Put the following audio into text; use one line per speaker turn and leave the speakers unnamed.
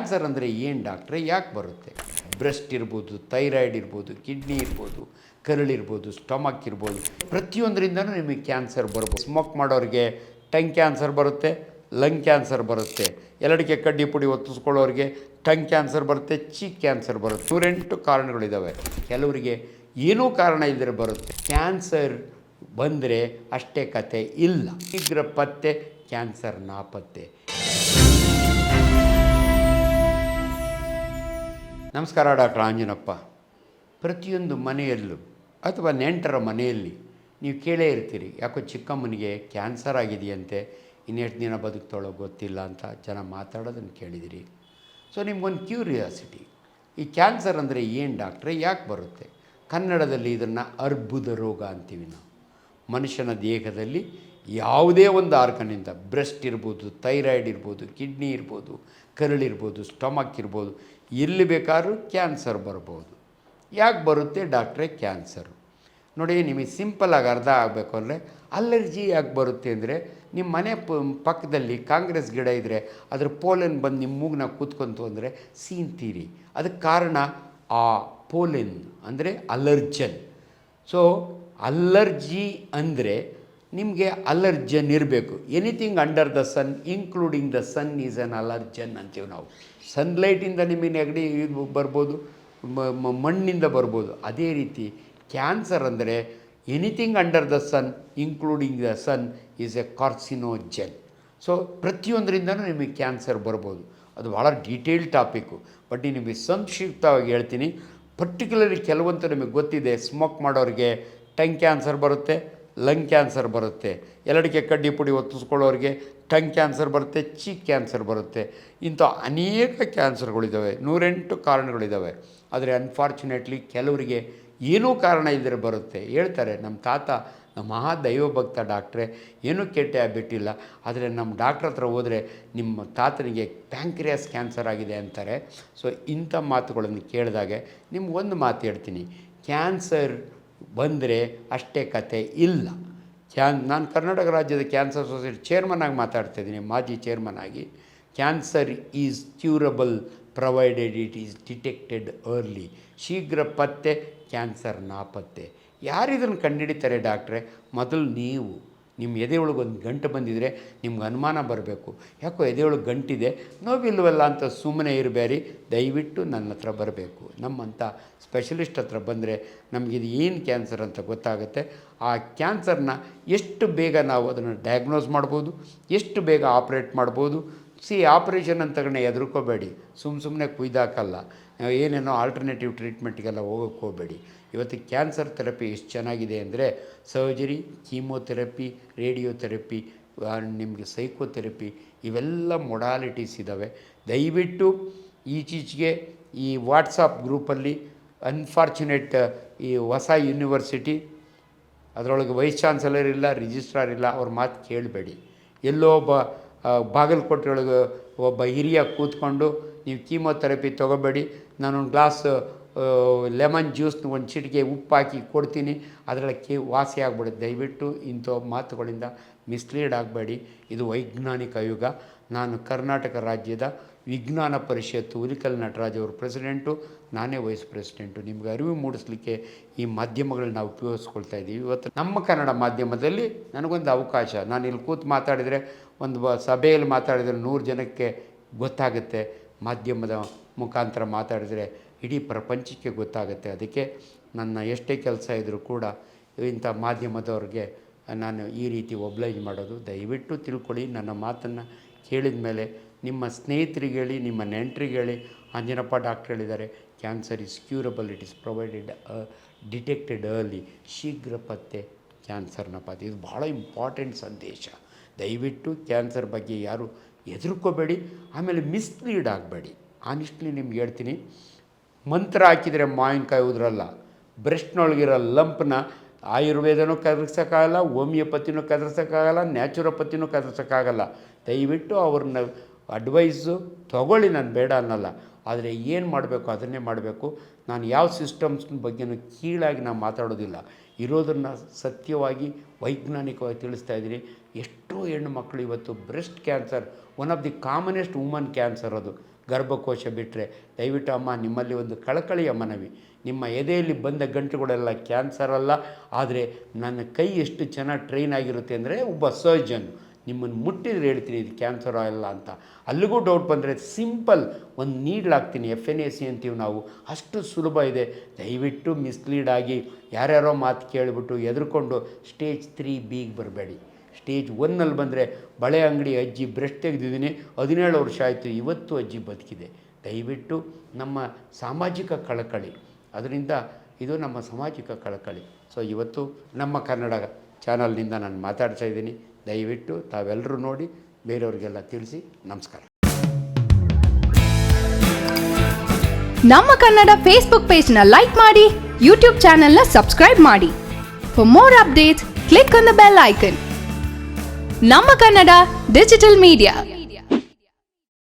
Cancer ಅಂದರೆ ಏನು ಡಾಕ್ಟ್ರೆ ಯಾಕೆ ಬರುತ್ತೆ? ಬ್ರೆಸ್ಟ್ ಇರ್ಬೋದು ಥೈರಾಯ್ಡ್ ಇರ್ಬೋದು ಕಿಡ್ನಿ ಇರ್ಬೋದು ಕರಳಿರ್ಬೋದು ಸ್ಟಮಕ್ ಇರ್ಬೋದು, ಪ್ರತಿಯೊಂದರಿಂದನೂ ನಿಮಗೆ ಕ್ಯಾನ್ಸರ್ ಬರ್ಬೋದು ಸ್ಮೋಕ್ ಮಾಡೋರಿಗೆ ಟಂಗ್ ಕ್ಯಾನ್ಸರ್ ಬರುತ್ತೆ ಲಂಗ್ ಕ್ಯಾನ್ಸರ್ ಬರುತ್ತೆ. ಎರಡಕ್ಕೆ ಕಡ್ಡಿ ಪುಡಿ ಒತ್ತಿಸ್ಕೊಳ್ಳೋರಿಗೆ ಟಂಗ್ ಕ್ಯಾನ್ಸರ್ ಬರುತ್ತೆ ಚೀಕ್ ಕ್ಯಾನ್ಸರ್ ಬರುತ್ತೆ. ನೂರೆಂಟು ಕಾರಣಗಳಿದ್ದಾವೆ ಕೆಲವರಿಗೆ ಏನೂ ಕಾರಣ ಇಲ್ಲದೆ ಬರುತ್ತೆ. ಕ್ಯಾನ್ಸರ್ ಬಂದರೆ ಅಷ್ಟೇ ಕತೆ ಇಲ್ಲ. ಶೀಘ್ರ ಪತ್ತೆ ಕ್ಯಾನ್ಸರ್ ನಾಪತ್ತೆ. ನಮಸ್ಕಾರ, ಡಾಕ್ಟರ್ ಆಂಜನಪ್ಪ. ಪ್ರತಿಯೊಂದು ಮನೆಯಲ್ಲೂ ಅಥವಾ ನೆಂಟರ ಮನೆಯಲ್ಲಿ ನೀವು ಕೇಳೇ ಇರ್ತೀರಿ, ಯಾಕೋ ಚಿಕ್ಕಮ್ಮನಿಗೆ ಕ್ಯಾನ್ಸರ್ ಆಗಿದೆಯಂತೆ, ಇನ್ನೆಷ್ಟು ದಿನ ಬದುಕ್ತಾಳೋ ಗೊತ್ತಿಲ್ಲ ಅಂತ ಜನ ಮಾತಾಡೋದನ್ನು ಕೇಳಿದಿರಿ. ಸೊ ನಿಮ್ಗೊಂದು ಕ್ಯೂರಿಯಾಸಿಟಿ. ಈ ಕ್ಯಾನ್ಸರ್ ಅಂದರೆ ಏನು ಡಾಕ್ಟ್ರೆ? ಯಾಕೆ ಬರುತ್ತೆ? ಕನ್ನಡದಲ್ಲಿ ಇದನ್ನು ಅರ್ಬುದ ರೋಗ ಅಂತೀವಿ ನಾವು. ಮನುಷ್ಯನ ದೇಹದಲ್ಲಿ ಯಾವುದೇ ಒಂದು ಆರ್ಗನಿಂದ ಬ್ರೆಸ್ಟ್ ಇರ್ಬೋದು, ಥೈರಾಯ್ಡ್ ಇರ್ಬೋದು, ಕಿಡ್ನಿ ಇರ್ಬೋದು, ಕರಳಿರ್ಬೋದು, ಸ್ಟಮಕ್ ಇರ್ಬೋದು ಎಲ್ಲಿ ಬೇಕಾದ್ರೂ ಕ್ಯಾನ್ಸರ್ ಬರ್ಬೋದು. ಯಾಕೆ ಬರುತ್ತೆ? ಡಾಕ್ಟ್ರೆ ಕ್ಯಾನ್ಸರು. ನೋಡಿ, ನಿಮಗೆ ಸಿಂಪಲಾಗಿ ಅರ್ಧ ಆಗಬೇಕು ಅಂದರೆ ಅಲರ್ಜಿ ಯಾಕೆ ಬರುತ್ತೆ ಅಂದರೆ ನಿಮ್ಮ ಮನೆ ಪ, ಪಕ್ಕದಲ್ಲಿ ಕಾಂಗ್ರೆಸ್ ಗಿಡ ಇದ್ದರೆ ಅದ್ರ ಪೋಲೆನ್ ಬಂದು ನಿಮ್ಮ ಮೂಗ್ನ ಕೂತ್ಕೊಂತು ಅಂದರೆ ಸೀನ್ತೀರಿ ಅದಕ್ಕೆ ಕಾರಣ ಆ ಪೋಲೆನ್ ಅಂದರೆ ಅಲರ್ಜನ್. ಸೊ, ಅಲರ್ಜಿ ಅಂದರೆ ನಿಮಗೆ ಅಲರ್ಜನ್ ಇರಬೇಕು anything under the sun including the sun is an allergen ಅಂತೀವಿ ನಾವು. ಸನ್ಲೈಟಿಂದ ನಿಮಗೆ ನೆಗಡಿ ಬರ್ಬೋದು ಮಣ್ಣಿಂದ ಬರ್ಬೋದು. ಅದೇ ರೀತಿ ಕ್ಯಾನ್ಸರ್ ಅಂದರೆ anything under the sun including the sun is a carcinogen so ಪ್ರತಿಯೊಂದರಿಂದನೂ ನಿಮಗೆ ಕ್ಯಾನ್ಸರ್ ಬರ್ಬೋದು. ಅದು ಭಾಳ ಡೀಟೇಲ್ ಟಾಪಿಕ್ಕು ಬಟ್ ನಿಮಗೆ ಸಂಕ್ಷಿಪ್ತವಾಗಿ ಹೇಳ್ತೀನಿ. ಪರ್ಟಿಕ್ಯುಲರ್ಲಿ ಕೆಲವಂತೂ ನಿಮಗೆ ಗೊತ್ತಿದೆ ಸ್ಮೋಕ್ ಮಾಡೋರಿಗೆ ಟಂಗ್ ಕ್ಯಾನ್ಸರ್ ಬರುತ್ತೆ. ಲಂಗ್ ಕ್ಯಾನ್ಸರ್ ಬರುತ್ತೆ. ಎಲ್ಲಡಿಕೆ ಕಡ್ಡಿ ಪುಡಿ ಒತ್ತಿಸ್ಕೊಳ್ಳೋರಿಗೆ ಟಂಗ್ ಕ್ಯಾನ್ಸರ್ ಬರುತ್ತೆ ಚೀಕ್ ಕ್ಯಾನ್ಸರ್ ಬರುತ್ತೆ. ಇಂಥ ಅನೇಕ ಕ್ಯಾನ್ಸರ್ಗಳಿದ್ದಾವೆ ನೂರೆಂಟು ಕಾರಣಗಳಿದ್ದಾವೆ ಆದರೆ ಅನ್ಫಾರ್ಚುನೇಟ್ಲಿ ಕೆಲವರಿಗೆ ಏನೂ ಕಾರಣ ಇದ್ದರೆ ಬರುತ್ತೆ. ಹೇಳ್ತಾರೆ ನಮ್ಮ ತಾತ ನಮ್ಮ ಮಹಾ ದೈವಭಕ್ತ ಡಾಕ್ಟ್ರೆ, ಏನೂ ಕೆಟ್ಟ ಬಿಟ್ಟಿಲ್ಲ ಆದರೆ ನಮ್ಮ ಡಾಕ್ಟ್ರ್ ಹತ್ರ ಹೋದರೆ ನಿಮ್ಮ ತಾತನಿಗೆ ಪ್ಯಾಂಕ್ರಿಯಾಸ್ ಕ್ಯಾನ್ಸರ್ ಆಗಿದೆ ಅಂತಾರೆ. ಸೊ ಇಂಥ ಮಾತುಗಳನ್ನು ಕೇಳಿದಾಗೆ ನಿಮ್ಗೆ ಒಂದು ಮಾತು ಹೇಳ್ತೀನಿ. ಕ್ಯಾನ್ಸರ್ ಬಂದರೆ ಅಷ್ಟೇ ಕತೆ ಇಲ್ಲ. ಕ್ಯಾನ್, ನಾನು ಕರ್ನಾಟಕ ರಾಜ್ಯದ ಕ್ಯಾನ್ಸರ್ ಸೊಸೈಟಿ ಚೇರ್ಮನ್ ಆಗಿ ಮಾತಾಡ್ತಾ ಇದ್ದೀನಿ ಮಾಜಿ ಚೇರ್ಮನ್ ಆಗಿ. Cancer is curable provided it is detected early ಶೀಘ್ರ ಪತ್ತೆ ಕ್ಯಾನ್ಸರ್ ನಾಪತ್ತೆ. ಯಾರಿದನ್ನು ಕಂಡುಹಿಡಿತಾರೆ ಡಾಕ್ಟ್ರೆ? ಮೊದಲು ನೀವು. ನಿಮ್ಮ ಎದೆ ಒಳಗೆ ಒಂದು ಗಂಟು ಬಂದಿದ್ರೆ ನಿಮ್ಗೆ ಅನುಮಾನ ಬರಬೇಕು. ಯಾಕೋ ಎದೆ ಒಳಗೆ ಗಂಟಿದೆ, ನೋವಿಲ್ವಲ್ಲ ಅಂತ ಸುಮ್ಮನೆ ಇರಬೇಡಿ. ದಯವಿಟ್ಟು ನನ್ನ ಹತ್ರ ಬರಬೇಕು. ನಮ್ಮಂಥ ಸ್ಪೆಷಲಿಸ್ಟ್ ಹತ್ರ ಬಂದರೆ ನಮಗಿದು ಏನು ಕ್ಯಾನ್ಸರ್ ಅಂತ ಗೊತ್ತಾಗುತ್ತೆ. ಆ ಕ್ಯಾನ್ಸರ್ನ ಎಷ್ಟು ಬೇಗ ನಾವು ಅದನ್ನು ಡಯಾಗ್ನೋಸ್ ಮಾಡ್ಬೋದು, ಎಷ್ಟು ಬೇಗ ಆಪ್ರೇಟ್ ಮಾಡ್ಬೋದು ಸಿ ಆಪ್ರೇಷನ್ ಅಂತ ಕಣೆ ಹೆದರ್ಕೋಬೇಡಿ ಸುಮ್ಮ ಸುಮ್ಮನೆ ಕುಯ್ದಾಕಲ್ಲ. ಏನೇನೋ ಆಲ್ಟರ್ನೇಟಿವ್ ಟ್ರೀಟ್ಮೆಂಟ್ಗೆಲ್ಲ ಹೋಗೋಕ್ಕೆ ಹೋಗಬೇಡಿ. ಇವತ್ತು ಕ್ಯಾನ್ಸರ್ ಥೆರಪಿ ಎಷ್ಟು ಚೆನ್ನಾಗಿದೆ ಅಂದರೆ ಸರ್ಜರಿ ಕೀಮೋಥೆರಪಿ ರೇಡಿಯೋಥೆರಪಿ ನಿಮಗೆ ಸೈಕೋಥೆರಪಿ ಇವೆಲ್ಲ ಮೊಡಾಲಿಟೀಸ್ ಇದ್ದಾವೆ ದಯವಿಟ್ಟು ಈಚೀಚೆಗೆ ಈ ವಾಟ್ಸಪ್ ಗ್ರೂಪಲ್ಲಿ ಅನ್ಫಾರ್ಚುನೇಟ್ ಈ ಹೊಸ ಯೂನಿವರ್ಸಿಟಿ ಅದರೊಳಗೆ ವೈಸ್ ಚಾನ್ಸಲರ್ ಇಲ್ಲ ರಿಜಿಸ್ಟ್ರಾರ್ ಇಲ್ಲ, ಅವ್ರ ಮಾತು ಕೇಳಬೇಡಿ. ಎಲ್ಲೋ ಒಬ್ಬ ಆ, ಬಾಗಲಕೋಟೆಯೊಳಗೆ ಒಬ್ಬ ಹಿರಿಯ ಕೂತ್ಕೊಂಡು ನೀವು ಕೀಮೋಥೆರಪಿ ತೊಗೋಬೇಡಿ. ನಾನೊಂದು ಗ್ಲಾಸ್ ಲೆಮನ್ ಜ್ಯೂಸ್ನ ಒಂದು ಚಿಟಿಕೆ ಉಪ್ಪು ಹಾಕಿ ಕೊಡ್ತೀನಿ. ಅದರಲ್ಲಿ ಕೇ ವಾಸಿ ಆಗ್ಬಿಡುತ್ತೆ. ದಯವಿಟ್ಟು ಇಂಥ ಮಾತುಗಳಿಂದ ಮಿಸ್ಲೀಡ್ ಆಗಬೇಡಿ. ಇದು ವೈಜ್ಞಾನಿಕ ಯುಗ. ನಾನು ಕರ್ನಾಟಕ ರಾಜ್ಯದ ವಿಜ್ಞಾನ ಪರಿಷತ್ತು ಉಲಿಕಲ್ ನಟರಾಜ್ ಅವರು ಪ್ರೆಸಿಡೆಂಟು, ನಾನೇ ವೈಸ್ ಪ್ರೆಸಿಡೆಂಟು. ನಿಮಗೆ ಅರಿವು ಮೂಡಿಸಲಿಕ್ಕೆ ಈ ಮಾಧ್ಯಮಗಳನ್ನ ನಾವು ಉಪಯೋಗಿಸ್ಕೊಳ್ತಾ ಇದ್ದೀವಿ. ಇವತ್ತು ನಮ್ಮ ಕನ್ನಡ ಮಾಧ್ಯಮದಲ್ಲಿ ನನಗೊಂದು ಅವಕಾಶ. ನಾನು ಇಲ್ಲಿ ಕೂತು ಮಾತಾಡಿದರೆ, ಒಂದು ಸಭೆಯಲ್ಲಿ ಮಾತಾಡಿದರೆ ನೂರು ಜನಕ್ಕೆ ಗೊತ್ತಾಗುತ್ತೆ. ಮಾಧ್ಯಮದ ಮುಖಾಂತರ ಮಾತಾಡಿದರೆ ಇಡೀ ಪ್ರಪಂಚಕ್ಕೆ ಗೊತ್ತಾಗುತ್ತೆ. ಅದಕ್ಕೆ ನನ್ನ ಎಷ್ಟೇ ಕೆಲಸ ಇದ್ದರೂ ಕೂಡ ಇಂಥ ಮಾಧ್ಯಮದವ್ರಿಗೆ ನಾನು ಈ ರೀತಿ ಒಬ್ಲೈಜ್ ಮಾಡೋದು, ದಯವಿಟ್ಟು ತಿಳ್ಕೊಳ್ಳಿ. ನನ್ನ ಮಾತನ್ನು ಕೇಳಿದ ಮೇಲೆ ನಿಮ್ಮ ಸ್ನೇಹಿತರಿಗೆ ಹೇಳಿ, ನಿಮ್ಮ ನೆಂಟರಿಗೆ ಹೇಳಿ ಅಂಜನಪ್ಪ ಡಾಕ್ಟ್ರ್ ಹೇಳಿದ್ದಾರೆ, cancer is curable, it is provided detected early, ಶೀಘ್ರ ಪತ್ತೆ ಕ್ಯಾನ್ಸರ್ನ ಪತ್ತೆ. ಇದು ಭಾಳ ಇಂಪಾರ್ಟೆಂಟ್ ಸಂದೇಶ. ದಯವಿಟ್ಟು ಕ್ಯಾನ್ಸರ್ ಬಗ್ಗೆ ಯಾರು ಹೆದರ್ಕೋಬೇಡಿ, ಆಮೇಲೆ ಮಿಸ್ಲೀಡ್ ಆಗಬೇಡಿ. ಆನೆಸ್ಟ್ಲಿ ನಿಮ್ಗೆ ಹೇಳ್ತೀನಿ, ಮಂತ್ರ ಹಾಕಿದರೆ ಮಾವಿನಕಾಯಿ ಉದ್ರಲ್ಲ ಬ್ರೆಸ್ಟ್ನೊಳಗಿರೋ ಲಂಪ್ನ ಆಯುರ್ವೇದನೂ ಕದರ್ಸೋಕ್ಕಾಗಲ್ಲ, ಹೋಮಿಯೋಪತಿನೂ ಕದರ್ಸೋಕ್ಕಾಗಲ್ಲ, ನ್ಯಾಚುರೋಪತಿನೂ ಕದರ್ಸೋಕ್ಕಾಗಲ್ಲ. ದಯವಿಟ್ಟು ಅವ್ರನ್ನ ಅಡ್ವೈಸು ತೊಗೊಳ್ಳಿ, ನಾನು ಬೇಡ ಅನ್ನಲ್ಲ. ಆದರೆ ಏನು ಮಾಡಬೇಕು, ಅದನ್ನೇ ಮಾಡಬೇಕು. ನಾನು ಯಾವ ಸಿಸ್ಟಮ್ಸ್ ಬಗ್ಗೆನೂ ಕೀಳಾಗಿ ನಾನು ಮಾತಾಡೋದಿಲ್ಲ. ಇರೋದನ್ನು ಸತ್ಯವಾಗಿ, ವೈಜ್ಞಾನಿಕವಾಗಿ ತಿಳಿಸ್ತಾ ಇದ್ದೀನಿ. ಎಷ್ಟೋ ಹೆಣ್ಣು ಮಕ್ಕಳು ಇವತ್ತು breast cancer one of the commonest woman cancer ಅದು. ಗರ್ಭಕೋಶ ಬಿಟ್ಟರೆ ದಯವಿಟ್ಟು ಅಮ್ಮ, ನಿಮ್ಮಲ್ಲಿ ಒಂದು ಕಳಕಳಿಯ ಮನವಿ. ನಿಮ್ಮ ಎದೆಯಲ್ಲಿ ಬಂದ ಗಂಟುಗಳೆಲ್ಲ ಕ್ಯಾನ್ಸರ್ ಅಲ್ಲ, ಆದರೆ ನನ್ನ ಕೈ ಎಷ್ಟು ಚೆನ್ನಾಗಿ ಟ್ರೈನ್ ಆಗಿರುತ್ತೆ ಅಂದರೆ ಒಬ್ಬ ಸರ್ಜನ್ ನಿಮ್ಮನ್ನು ಮುಟ್ಟಿದ್ರೆ ಹೇಳ್ತೀನಿ ಇದು ಕ್ಯಾನ್ಸರ್ ಅಲ್ಲ ಅಂತ. ಅಲ್ಲಿಗೂ ಡೌಟ್ ಬಂದರೆ ಸಿಂಪಲ್ ಒಂದು ನೀಡ್ಲಾಗ್ತೀನಿ ಎಫ್ ಎನ್ ಎ ಸಿ ಅಂತೀವಿ ನಾವು. ಅಷ್ಟು ಸುಲಭ ಇದೆ. ದಯವಿಟ್ಟು ಮಿಸ್ಲೀಡ್ ಆಗಿ ಯಾರ್ಯಾರೋ ಮಾತು ಕೇಳಿಬಿಟ್ಟು ಎದುರ್ಕೊಂಡು ಸ್ಟೇಜ್ ತ್ರೀ ಬಿಗೆ ಬರಬೇಡಿ. ಸ್ಟೇಜ್ ಒನ್ನಲ್ಲಿ ಬಂದರೆ ಬಳೆ ಅಂಗಡಿ ಅಜ್ಜಿ ಬ್ರಷ್ ತೆಗೆದಿದ್ದೀನಿ, ಹದಿನೇಳು ವರ್ಷ ಆಯಿತು, ಇವತ್ತು ಅಜ್ಜಿ ಬದುಕಿದೆ. ದಯವಿಟ್ಟು ನಮ್ಮ ಸಾಮಾಜಿಕ ಕಳಕಳಿ ಅದರಿಂದ ಇದು ನಮ್ಮ ಸಾಮಾಜಿಕ ಕಳಕಳಿ. ಸೊ ಇವತ್ತು ನಮ್ಮ ಕನ್ನಡ ಚಾನಲ್ನಿಂದ ನಾನು ಮಾತಾಡ್ತಾ ಇದ್ದೀನಿ. ದಯವಿಟ್ಟು ತಾವೆಲ್ಲರೂ ನೋಡಿ, ಬೇರೆಯವರಿಗೆಲ್ಲ ತಿಳಿಸಿ ನಮಸ್ಕಾರ.
ನಮ್ಮ ಕನ್ನಡ ಫೇಸ್ಬುಕ್ ಪೇಜ್ನ ಲೈಕ್ ಮಾಡಿ ಯೂಟ್ಯೂಬ್ ಚಾನೆಲ್ನ ಸಬ್ಸ್ಕ್ರೈಬ್ ಮಾಡಿ. For more updates click on the bell icon ನಮ್ಮ ಕನ್ನಡ ಡಿಜಿಟಲ್ ಮೀಡಿಯಾ